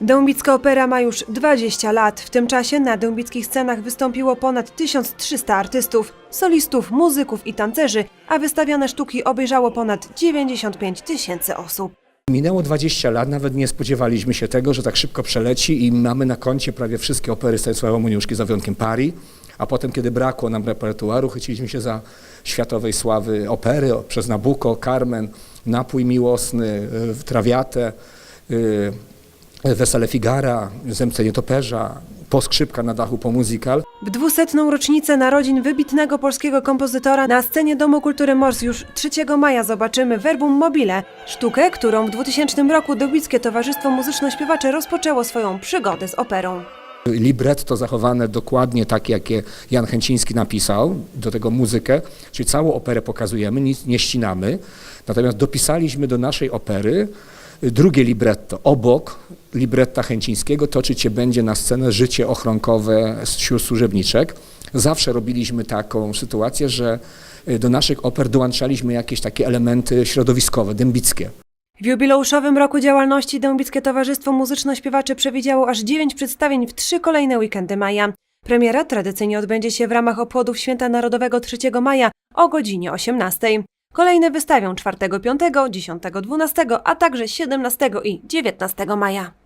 Dębicka Opera ma już 20 lat. W tym czasie na dębickich scenach wystąpiło ponad 1300 artystów, solistów, muzyków i tancerzy, a wystawiane sztuki obejrzało ponad 95 tysięcy osób. Minęło 20 lat, nawet nie spodziewaliśmy się tego, że tak szybko przeleci i mamy na koncie prawie wszystkie opery Stanisława Moniuszki, za wyjątkiem Parii. A potem, kiedy brakło nam repertuaru, chyciliśmy się za światowej sławy opery przez Nabucco, Carmen, Napój Miłosny, y, Trawiatę, y, Wesele Figara, Zemce Nietoperza, Po skrzypka na dachu, po musical. W dwusetną rocznicę narodzin wybitnego polskiego kompozytora na scenie Domu Kultury Mors już 3 maja zobaczymy Verbum Mobile, sztukę, którą w 2000 roku Dębickie Towarzystwo Muzyczno-Śpiewacze rozpoczęło swoją przygodę z operą. Libretto zachowane dokładnie tak, jakie Jan Chęciński napisał, do tego muzykę, czyli całą operę pokazujemy, nic nie ścinamy, natomiast dopisaliśmy do naszej opery drugie libretto. Obok libretta Chęcińskiego toczyć się będzie na scenę życie ochronkowe sióstr służebniczek. Zawsze robiliśmy taką sytuację, że y, do naszych oper dołączaliśmy jakieś takie elementy środowiskowe, dębickie. W jubileuszowym roku działalności Dębickie Towarzystwo Muzyczno-Śpiewaczy przewidziało aż 9 przedstawień w trzy kolejne weekendy maja. Premiera tradycyjnie odbędzie się w ramach obchodów Święta Narodowego 3 maja o godzinie 18. Kolejne wystawią 4, 5, 10, 12, a także 17 i 19 maja.